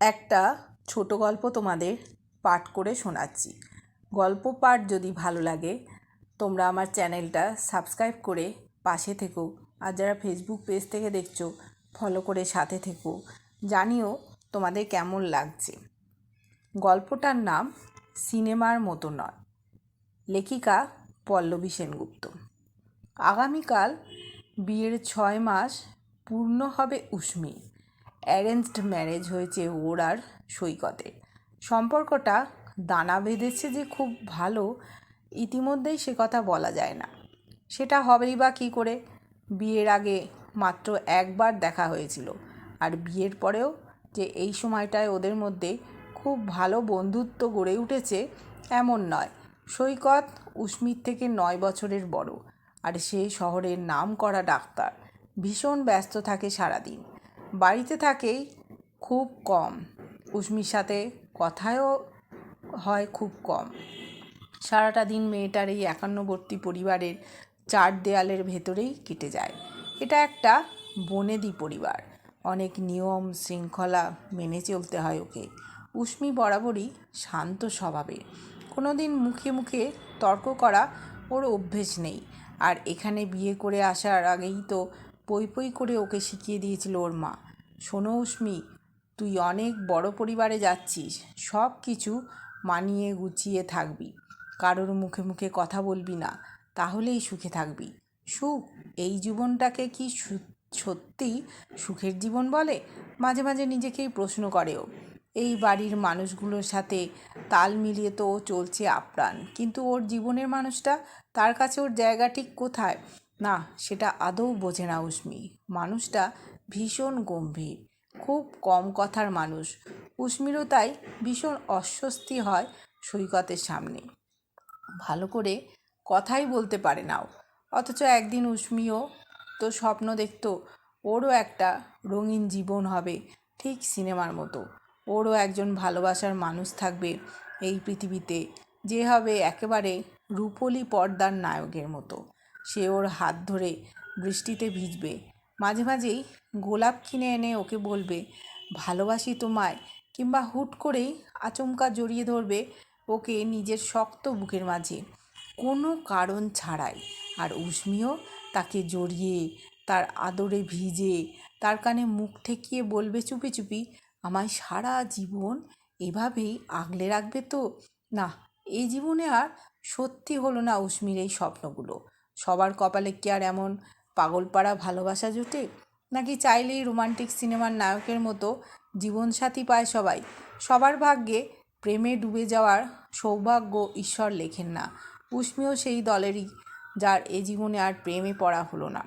একটা ছোটো গল্প তোমাদের পাঠ করে শোনাচ্ছি। গল্প পাঠ যদি ভালো লাগে, তোমরা আমার চ্যানেলটা সাবস্ক্রাইব করে পাশে থেকো। আর যারা ফেসবুক পেজ থেকে দেখছ ফলো করে সাথে থেকো। জানিও তোমাদের কেমন লাগছে। গল্পটার নাম সিনেমার মতো নয়। লেখিকা পল্লবী সেনগুপ্ত। আগামীকাল বিয়ের ছয় মাস পূর্ণ হবে উষ্মি। অ্যারেঞ্জড ম্যারেজ হয়েছে ওর আর সৈকতে। সম্পর্কটা দানা বেঁধেছে যে খুব ভালো, ইতিমধ্যেই সে কথা বলা যায় না। সেটা হবেই বা কী করে? বিয়ের আগে মাত্র একবার দেখা হয়েছিল আর বিয়ের পরেও যে এই সময়টায় ওদের মধ্যে খুব ভালো বন্ধুত্ব গড়ে উঠেছে এমন নয়। সৈকত উস্মির থেকে নয় বছরের বড় আর সে শহরের নাম করা ডাক্তার। ভীষণ ব্যস্ত থাকে সারাদিন। বাড়িতে থাকেই খুব কম। উস্মির সাথে কথাও হয় খুব কম। সারাটা দিন মেয়েটার এই একান্নবর্তী পরিবারের চার দেয়ালের ভেতরেই কেটে যায়। এটা একটা বনেদি পরিবার। অনেক নিয়ম, শৃঙ্খলা মেনে চলতে হয় ওকে। উষ্মি বরাবরই শান্ত স্বভাবের। কোনো দিন মুখে মুখে তর্ক করা ওর অভ্যেস নেই। আর এখানে বিয়ে করে আসার আগেই তো পই পই করে ওকে শিখিয়ে দিয়েছিল ওর মা। শোনো উষ্মি, তুই অনেক বড় পরিবারে যাচ্ছিস, সব কিছু মানিয়ে গুছিয়ে থাকবি। কারোর মুখে মুখে কথা বলবি না, তাহলেই সুখে থাকবি। সুখ, এই জীবনটাকে কি সত্যি সুখের জীবন বলে? মাঝে মাঝে নিজেকেই প্রশ্ন করেও। এই বাড়ির মানুষগুলোর সাথে তাল মিলিয়ে তো ও চলছে আপ্রাণ। কিন্তু ওর জীবনের মানুষটা, তার কাছে ওর জায়গা ঠিক কোথায়? না, সেটা আদৌ বোঝে না উষ্মি। মানুষটা ভীষণ গম্ভীর, খুব কম কথার মানুষ। উষ্মিরও তাই ভীষণ অস্বস্তি হয় সৈকতের সামনে। ভালো করে কথাই বলতে পারে নাও। অথচ একদিন উষ্মিও তো স্বপ্ন দেখতো, ওরও একটা রঙিন জীবন হবে ঠিক সিনেমার মতো। ওরও একজন ভালোবাসার মানুষ থাকবে এই পৃথিবীতে, যে হবে একেবারে রূপলি পর্দার নায়কের মতো। সে ওর হাত ধরে বৃষ্টিতে ভিজবে। মাঝে মাঝেই গোলাপ কিনে এনে ওকে বলবে, ভালোবাসি তোমায়। কিংবা হুট করেই আচমকা জড়িয়ে ধরবে ওকে নিজের শক্ত বুকের মাঝে। কোনো কারণ ছাড়াই। আর উষ্মিও তাকে জড়িয়ে, তার আদরে ভিজে, তার কানে মুখ ঠেকিয়ে বলবে চুপি চুপি, আমায় সারা জীবন এভাবেই আগলে রাখবে তো? না, এই জীবনে আর সত্যি হলো না উষ্মির এই স্বপ্নগুলো। সবার কপালে কি আর এমন পাগলপাড়া ভালোবাসা জোটে? নাকি চাইলেই রোমান্টিক সিনেমার নায়কের মতো জীবনসাথী পায় সবাই? সবার ভাগ্যে প্রেমে ডুবে যাওয়ার সৌভাগ্য ঈশ্বর লেখেন না। উষ্মিও সেই দলেরই, যার এ জীবনে আর প্রেমে পড়া হলো না।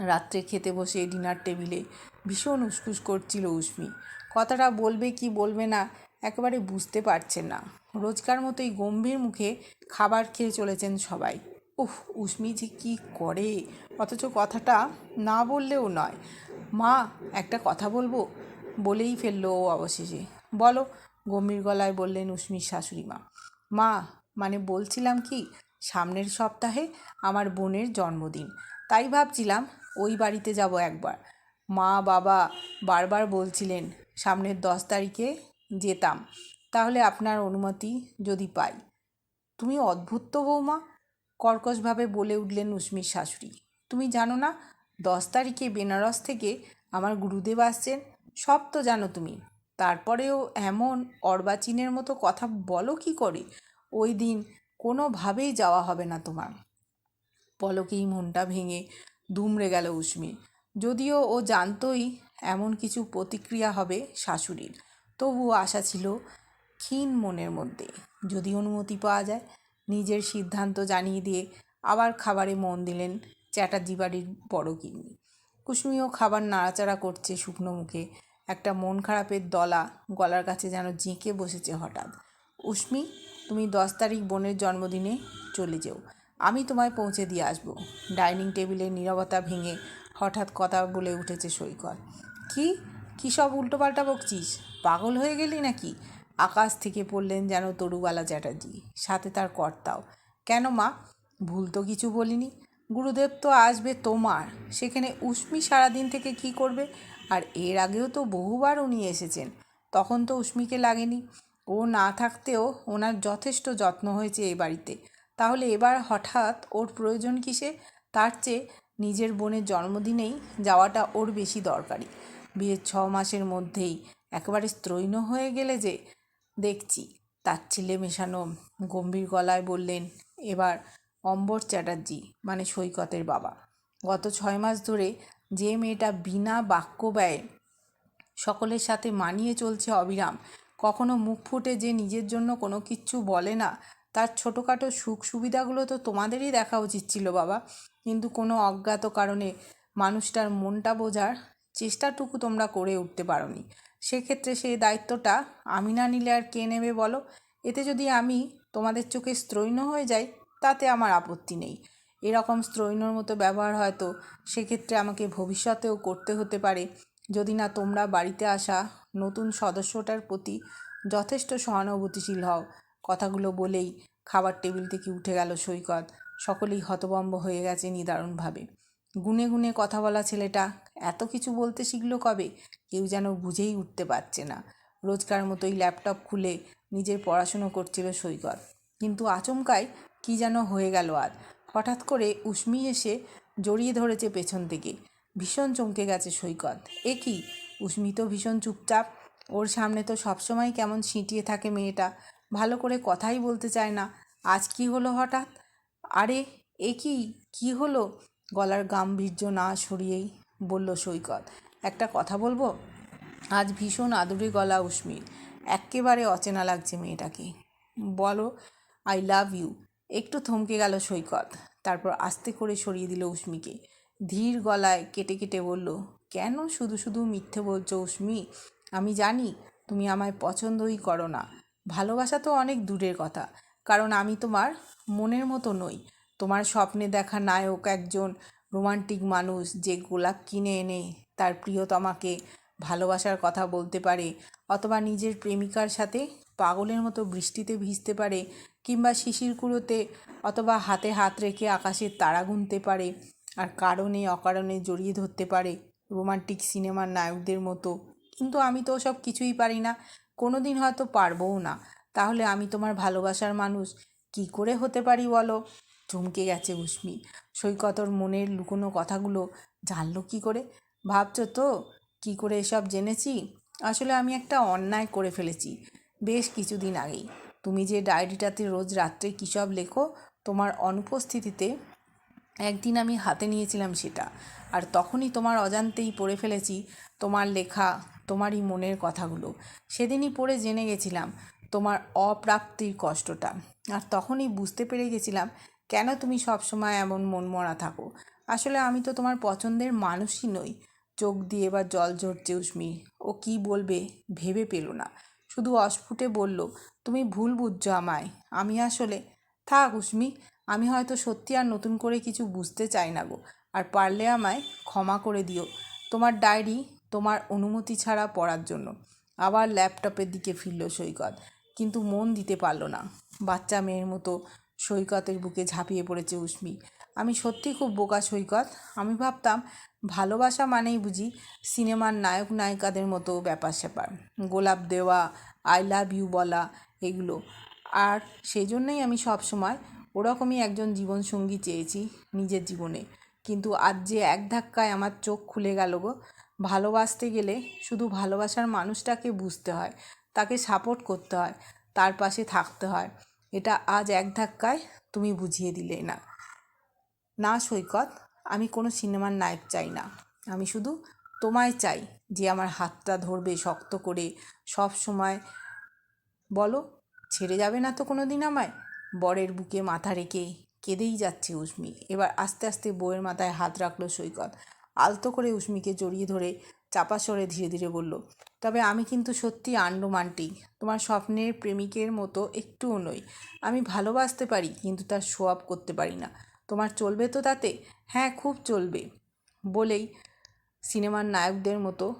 রাত্রে খেতে বসে ডিনার টেবিলে ভীষণ উসকুস করছিল উষ্মি। কথাটা বলবে কি বলবে না একেবারে বুঝতে পারছেন না। রোজকার মতোই গম্ভীর মুখে খাবার খেয়ে চলেছেন সবাই। উফ উষ্মি যে কী করে? অথচ কথাটা না বললেও নয়। মা, একটা কথা বলব? বলেই ফেলল ও অবশেষে। বলো, গম্ভীর গলায় বললেন উষ্মির শাশুড়ি মা। মা মানে বলছিলাম কি, সামনের সপ্তাহে আমার বোনের জন্মদিন। তাই ভাবছিলাম ওই বাড়িতে যাব একবার। মা, বাবা বারবার বলছিলেন, সামনের দশ তারিখে যেতাম। তাহলে আপনার অনুমতি যদি পাই। তুমি অদ্ভুত তো বৌমা। কর্কশভাবে বলে উঠলেন উষ্মির শাশুড়ি। তুমি জানো না, দশ তারিখে বেনারস থেকে আমার গুরুদেব আসছেন। সব তো জানো তুমি। তারপরেও এমন অর্বাচীনের মতো কথা বলো কি করে? ওই দিন কোনোভাবেই যাওয়া হবে না তোমার। পলকেই মনটা ভেঙে দুমড়ে গেল উষ্মি যদিও ও জানতই এমন কিছু প্রতিক্রিয়া হবে শাশুড়ির, তবুও আশা ছিল ক্ষীণ মনের মধ্যে। যদি অনুমতি পাওয়া যায় নিজের সিদ্ধান্ত জানিয়ে দিয়ে আবার খাবারে মন দিলেন চ্যাটার্জি বাড়ির বড় কিন্নি কুসুমিও খাবার নাড়াচাড়া করছে শুকনো মুখে। একটা মন খারাপের দলা গলার কাছে যেন জিঁকে বসেছে হঠাৎ। উষ্মি, তুমি দশ তারিখ বোনের জন্মদিনে চলে যেও। আমি তোমায় পৌঁছে দিয়ে আসব। ডাইনিং টেবিলের নীরবতা ভেঙে হঠাৎ কথা বলে উঠেছে সৈকত। কি? কী সব উল্টোপাল্টা বকছিস? পাগল হয়ে গেলি নাকি? আকাশ থেকে পড়লেন যেন তরুবালা চ্যাটার্জি, সাথে তার কর্তাও। কেন মা? ভুল তো কিছু বলিনি। গুরুদেব তো আসবে তোমার, সেখানে উষ্মি সারাদিন থেকে কি করবে? আর এর আগেও তো বহুবার উনি এসেছেন, তখন তো উষ্মিকে লাগেনি। ও না থাকতেও ওনার যথেষ্ট যত্ন হয়েছে এই বাড়িতে। তাহলে এবার হঠাৎ ওর প্রয়োজন কিসে? তার চেয়ে নিজের বোনের জন্মদিনেই যাওয়াটা ওর বেশি দরকারি। বিয়ের ছ মাসের মধ্যেই একেবারে স্ত্রৈণ হয়ে গেলে যে দেখছি। তার ছেলে মেশানো গম্ভীর গলায় বললেন, এবার অম্বর চ্যাটার্জি মানে সৈকতের বাবা। গত ছয় মাস ধরে যে মেয়েটা বিনা বাক্য ব্যয়ে সকলের সাথে মানিয়ে চলছে অবিরাম, কখনো মুখ ফুটে যে নিজের জন্য কোনো কিচ্ছু বলে না, তার ছোটোখাটো সুখ সুবিধাগুলো তো তোমাদেরই দেখা উচিত ছিল বাবা। কিন্তু কোনো অজ্ঞাত কারণে মানুষটার মনটা বোঝার চেষ্টাটুকু তোমরা করে উঠতে পারোনি। সেক্ষেত্রে সেই দায়িত্বটা আমি না নিলে আর কে নেবে বলো? এতে যদি আমি তোমাদের চোখে স্ত্রৈণ হয়ে যাই, তাতে আমার আপত্তি নেই। এরকম স্ত্রৈণর মতো ব্যবহার হয়তো সেক্ষেত্রে আমাকে ভবিষ্যতেও করতে হতে পারে। যদি না তোমরা বাড়িতে আসা নতুন সদস্যটার প্রতি যথেষ্ট সহানুভূতিশীল হও। কথাগুলো বলেই খাবার টেবিল থেকে উঠে গেল সৈকত। সকলেই হতবম্ব হয়ে গেছে নিদারুণভাবে। গুনে গুনে কথা বলা ছেলেটা এত কিছু বলতে শিখলো কবে? কেউ যেন বুঝেই উঠতে পারছে না। রোজকার মতোই ল্যাপটপ খুলে নিজের পড়াশুনো করছিল সৈকত। কিন্তু আচমকায় কি যেন হয়ে গেল আজ হঠাৎ করে উষ্মি এসে জড়িয়ে ধরেছে পেছন থেকে ভীষণ চমকে গেছে সৈকত। এ কি? উষ্মি তো ভীষণ চুপচাপ। ওর সামনে তো সবসময় কেমন সিঁটিয়ে থাকে মেয়েটা। ভালো করে কথাই বলতে চায় না। আজ কি হলো হঠাৎ? আরে, এ কি? কি হলো? গলার গাম্ভীর্য না সরিয়েই বলল সৈকত, একটা কথা বলব? আজ ভীষণ আদুরে গলা উষ্মির একেবারে অচেনা লাগছে মেয়েটাকে। বলো আই লাভ ইউ একটু থমকে গেল সৈকত, তারপর আস্তে করে সরিয়ে দিল উষ্মিকে ধীর গলায় কেটে কেটে বলল, কেন শুধু শুধু মিথ্যে বলছো উষ্মি আমি জানি তুমি আমায় পছন্দই করো না। ভালোবাসা তো অনেক দূরের কথা, কারণ আমি তোমার মনের মতো নই। তোমার স্বপ্নে দেখা নায়ক একজন রোমান্টিক মানুষ যে গোলাপ কিনে এনে তার প্রিয়তমাকে ভালোবাসার কথা বলতে পারে, অথবা নিজের প্রেমিকার সাথে পাগলের মতো বৃষ্টিতে ভিজতে পারে, কিংবা শিশির কুড়োতে অথবা হাতে হাত রেখে আকাশের তারা গুনতে পারে আর কারণে অকারণে জড়িয়ে ধরতে পারে রোমান্টিক সিনেমার নায়কদের মতো। কিন্তু আমি তো সব কিছুই পারি না কোনো দিন হয়তো পারবও না। তাহলে আমি তোমার ভালোবাসার মানুষ কি করে হতে পারি বলো? চমকে গেছে উষ্মি। সৈকতর মনের লুকোনো কথাগুলো জানলো কি করে? ভাবছ তো? কি করে এসব জেনেছি? আসলে আমি একটা অন্যায় করে ফেলেছি বেশ কিছুদিন আগেই। তুমি যে ডায়েরিটাতে রোজ রাত্রে কী সব লেখো, তোমার অনুপস্থিতিতে একদিন আমি হাতে নিয়েছিলাম সেটা। আর তখনই তোমার অজান্তেই পড়ে ফেলেছি তোমার লেখা, তোমারই মনের কথাগুলো। সেদিনই পড়ে জেনে গেছিলাম তোমার অপ্রাপ্তির কষ্টটা। আর তখনই বুঝতে পেরে গেছিলাম কেন তুমি সবসময় এমন মনমরা থাকো? আসলে আমি তো তোমার পছন্দের মানুষই নই। চোখ দিয়ে এবার জল ঝরছে উষ্মি। ও কি বলবে ভেবে পেল না। শুধু অস্ফুটে বলল, তুমি ভুল বুঝছ আমায়। আমি আসলে থাক উষ্মি, আমি হয়তো সত্যি আর নতুন করে কিছু বুঝতে চাই না গো। আর পারলে আমায় ক্ষমা করে দিও। তোমার ডায়েরি তোমার অনুমতি ছাড়া পড়ার জন্য আবার ল্যাপটপের দিকে ফিরল সৈকত। কিন্তু মন দিতে পারল না। বাচ্চা মেয়ের মতো সৈকতের বুকে ঝাঁপিয়ে পড়েছে উষ্মি আমি সত্যি খুব বোকা সৈকত। আমি ভাবতাম, ভালোবাসা মানেই বুঝি সিনেমার নায়ক নায়িকাদের মতো ব্যাপার স্যাপার। গোলাপ দেওয়া আই লাভ ইউ বলা, এগুলো। আর সেই জন্যই আমি সব সময় ওরকমই একজন জীবনসঙ্গী চেয়েছি নিজের জীবনে। কিন্তু আজ যে এক ধাক্কায় আমার চোখ খুলে গেল গো, ভালোবাসতে গেলে শুধু ভালোবাসার মানুষটাকে বুঝতে হয়, তাকে সাপোর্ট করতে হয়, তার পাশে থাকতে হয়। এটা আজ এক ধাক্কায় তুমি বুঝিয়ে দিলে না। না, সৈকত, আমি কোনো সিনেমার নায়ক চাই না। আমি শুধু তোমায় চাই যে আমার হাতটা ধরবে শক্ত করে। সব সময় বলো, ছেড়ে যাবে না তো কোনো দিন আমায়? বরের বুকে মাথা রেখে কেঁদেই যাচ্ছে উষ্মি এবার আস্তে আস্তে বউয়ের মাথায় হাত রাখল সৈকত। আলতো করে উষ্মিকে জড়িয়ে ধরে চাপা সরে ধীরে ধীরে বলল, তবে আমি কিন্তু সত্যি আন্ডোমান্টিক তোমার স্বপ্নের প্রেমিকের মতো একটুও নই। আমি ভালোবাসতে পারি, কিন্তু তার শো আপ করতে পারি না। তোমার চলবে তো তাতে? হ্যাঁ খুব চলবে। বলেই সিনেমার নায়কদের মতো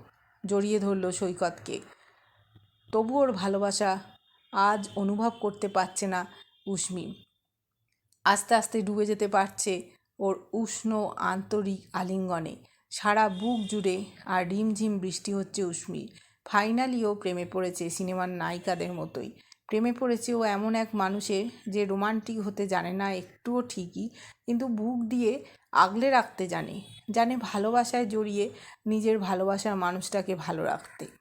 জড়িয়ে ধরল সৈকতকে। তবু ওর ভালোবাসা আজ অনুভব করতে পারছে না উষ্মি। আস্তে আস্তে ডুবে যেতে পারছে ওর উষ্ণ, আন্তরিক আলিঙ্গনে। সারা বুক জুড়ে আর রিমঝিম বৃষ্টি হচ্ছে উষ্মির ফাইনালিও প্রেমে পড়েছে সিনেমার নায়িকাদের মতোই। প্রেমে পড়েছে ও এমন এক মানুষের যে রোমান্টিক হতে জানে না, একটুও ঠিকই, কিন্তু বুক দিয়ে আগলে রাখতে জানে। জানে ভালোবাসায় জড়িয়ে নিজের ভালোবাসার মানুষটাকে ভালো রাখতে।